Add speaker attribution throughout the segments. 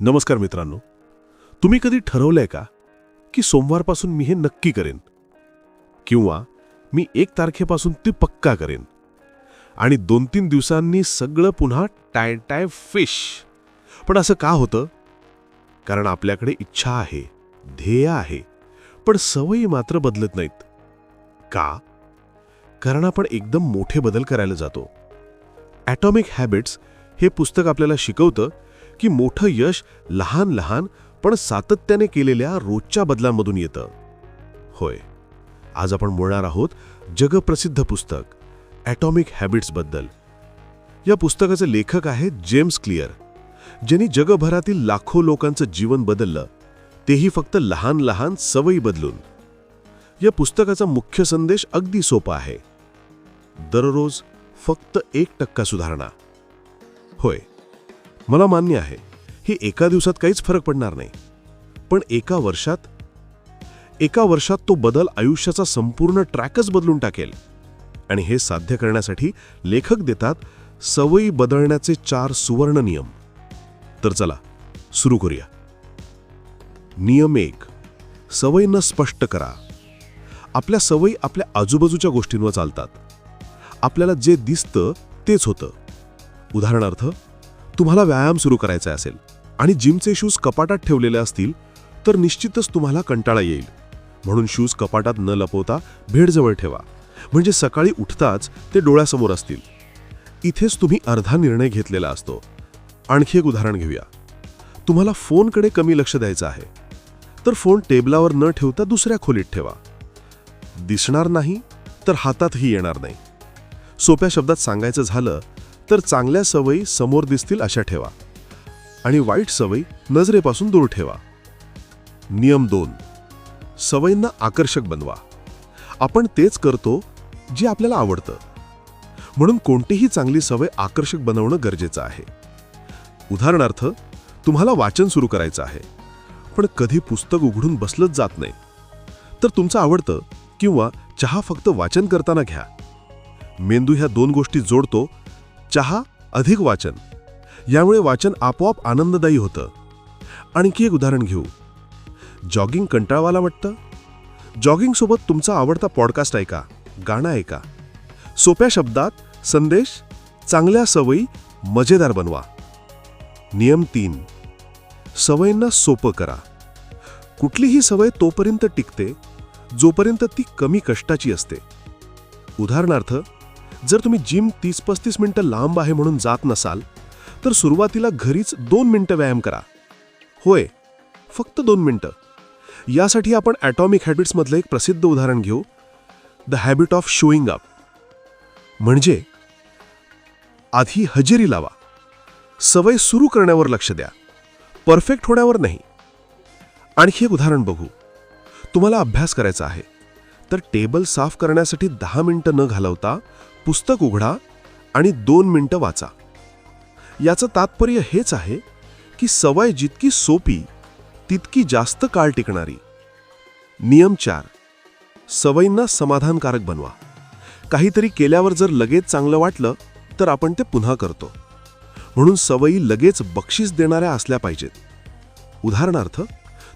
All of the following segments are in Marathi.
Speaker 1: नमस्कार मित्रांनो तुम्ही कधी ठरवलंय का की सोमवारपासून मी हे नक्की करेन? किंवा मी एक तारखेपासून ते पक्का करेन? आणि दोन तीन दिवसांनी सगळं पुन्हा टाय टाय फिश. पण असं का होतं? कारण आपल्याकडे इच्छा आहे ध्येय आहे पण सवयी मात्र बदलत नाहीत. का? कारण आपण एकदम मोठे बदल करायला जातो. ॲटॉमिक हॅबिट्स हे पुस्तक आपल्याला शिकवतं की मोठं यश लहान लहान पण सातत्याने केलेल्या रोजच्या बदलांमधून येतं. होय आज आपण बोलणार आहोत जगप्रसिद्ध पुस्तक ॲटॉमिक हॅबिट्सबद्दल या पुस्तकाचे लेखक आहेत जेम्स क्लिअर ज्यांनी जगभरातील लाखो लोकांचं जीवन बदललं तेही फक्त लहान लहान सवयी बदलून. या पुस्तकाचा मुख्य संदेश अगदी सोपा आहे. दररोज फक्त एक टक्का सुधारणा. होय मला मान्य आहे ही एका दिवसात काहीच फरक पडणार नाही. पण एका वर्षात एका वर्षात तो बदल आयुष्याचा संपूर्ण ट्रॅकच बदलून टाकेल. आणि हे साध्य करण्यासाठी लेखक देतात सवयी बदलण्याचे चार सुवर्ण नियम. तर चला सुरू करूया. नियम एक न स्पष्ट करा. आपल्या सवयी आपल्या आजूबाजूच्या गोष्टींवर चालतात. आपल्याला जे दिसतं तेच होतं. उदाहरणार्थ तुम्हाला व्यायाम सुरू करायचा असेल आणि जिमचे शूज कपाटात ठेवलेले असतील तर निश्चितच तुम्हाला कंटाळा येईल. म्हणून शूज कपाटात न लपवता भेडजवळ ठेवा. म्हणजे सकाळी उठताच ते डोळ्यासमोर असतील. इथेच तुम्ही अर्धा निर्णय घेतलेला असतो. आणखी एक उदाहरण घेऊया. तुम्हाला फोनकडे कमी लक्ष द्यायचं आहे. तर फोन टेबलावर न ठेवता दुसऱ्या खोलीत ठेवा. दिसणार नाही तर हातातही येणार नाही. सोप्या शब्दात सांगायचं झालं तर चांगल्या सवयी समोर दिसतील अशा ठेवा. आणि वाईट सवयी नजरेपासून दूर ठेवा. नियम दोन. सवयींना आकर्षक बनवा. आपण तेच करतो जे आपल्याला आवडतं. म्हणून कोणतीही चांगली सवय आकर्षक बनवणं गरजेचं आहे. उदाहरणार्थ तुम्हाला वाचन सुरू करायचं आहे पण कधी पुस्तक उघडून बसलंच जात नाही. तर तुमचं आवडतं किंवा चहा फक्त वाचन करताना घ्या. मेंदू ह्या दोन गोष्टी जोडतो चहा अधिक वाचन. यामुळे वाचन आपोआप आनंददायी होतं. आणखी एक उदाहरण घेऊ. जॉगिंग कंटाळवाला वाटतं? जॉगिंगसोबत तुमचा आवडता पॉडकास्ट ऐका गाणं ऐका सोप्या शब्दात संदेश चांगल्या सवयी मजेदार बनवा. नियम तीन. सवयींना सोपं करा. कुठलीही सवय तोपर्यंत टिकते जोपर्यंत ती कमी कष्टाची असते. उदाहरणार्थ जर तुम्ही जिम तीस पस्तीस मिनटं लांब आहे म्हणून जात नसाल तर सुरुवातीला घरीच दोन मिनटं व्यायाम करा. होय फक्त दोन मिनटं. यासाठी आपण ॲटॉमिक हॅबिट्समधलं एक प्रसिद्ध उदाहरण घेऊ. The habit of showing up. म्हणजे आधी हजेरी लावा. सवय सुरू करण्यावर लक्ष द्या. परफेक्ट होण्यावर नाही. आणखी एक उदाहरण बघू. तुम्हाला अभ्यास करायचा आहे. तर टेबल साफ करण्यासाठी दहा मिनटं न घालवता पुस्तक उघडा आणि दोन मिनटं वाचा. याचं तात्पर्य हेच आहे की सवय जितकी सोपी तितकी जास्त काळ टिकणारी. नियम चार. सवयींना समाधानकारक बनवा. काहीतरी केल्यावर जर लगेच चांगलं वाटलं तर आपण ते पुन्हा करतो. म्हणून सवयी लगेच बक्षीस देणाऱ्या असल्या पाहिजेत. उदाहरणार्थ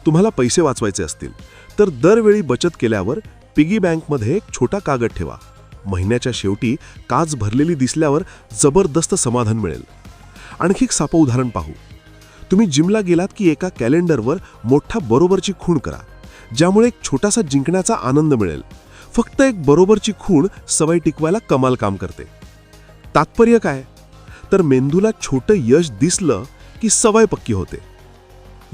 Speaker 1: तुम्हाला पैसे वाचवायचे असतील तर दरवेळी बचत केल्यावर पिगी बँकमध्ये एक छोटा कागद ठेवा. महिन्याच्या शेवटी काच भरलेली दिसल्यावर जबरदस्त समाधान मिळेल. आणखी एक सापं उदाहरण पाहू. तुम्ही जिमला गेलात की एका कॅलेंडरवर मोठा बरोबरची खूण करा ज्यामुळे एक छोटासा जिंकण्याचा आनंद मिळेल. फक्त एक बरोबरची खूण सवय टिकवायला कमाल काम करते. तात्पर्य काय? तर मेंदूला छोटं यश दिसलं की सवय पक्की होते.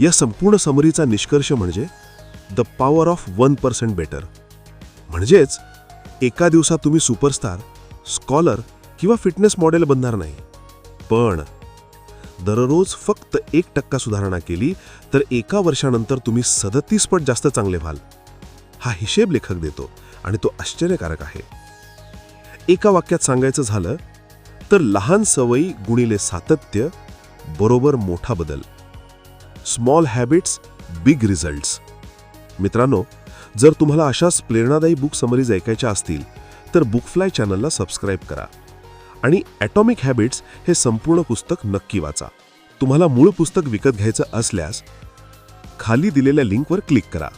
Speaker 1: या संपूर्ण समरीचा निष्कर्ष म्हणजे the power of one percent better. म्हणजेच एका दिवसात तुम्ही सुपरस्टार स्कॉलर किंवा फिटनेस मॉडेल बनणार नाही. पण दररोज फक्त एक टक्का सुधारणा केली तर एका वर्षानंतर तुम्ही सदतीस पट जास्त चांगले व्हाल. हा हिशेब लेखक देतो आणि तो आश्चर्यकारक आहे. एका वाक्यात सांगायचं झालं तर लहान सवयी गुणिले सातत्य बरोबर मोठा बदल. स्मॉल हॅबिट्स बिग रिझल्ट्स मित्रांनो जर तुम्हाला अशाच प्रेरणादायी बुक समरीज ऐकायच्या असतील तर बुकफ्लाय चॅनलला सबस्क्राईब करा. आणि ॲटॉमिक हॅबिट्स हे संपूर्ण पुस्तक नक्की वाचा. तुम्हाला मूळ पुस्तक विकत घ्यायचं असल्यास खाली दिलेल्या लिंकवर क्लिक करा.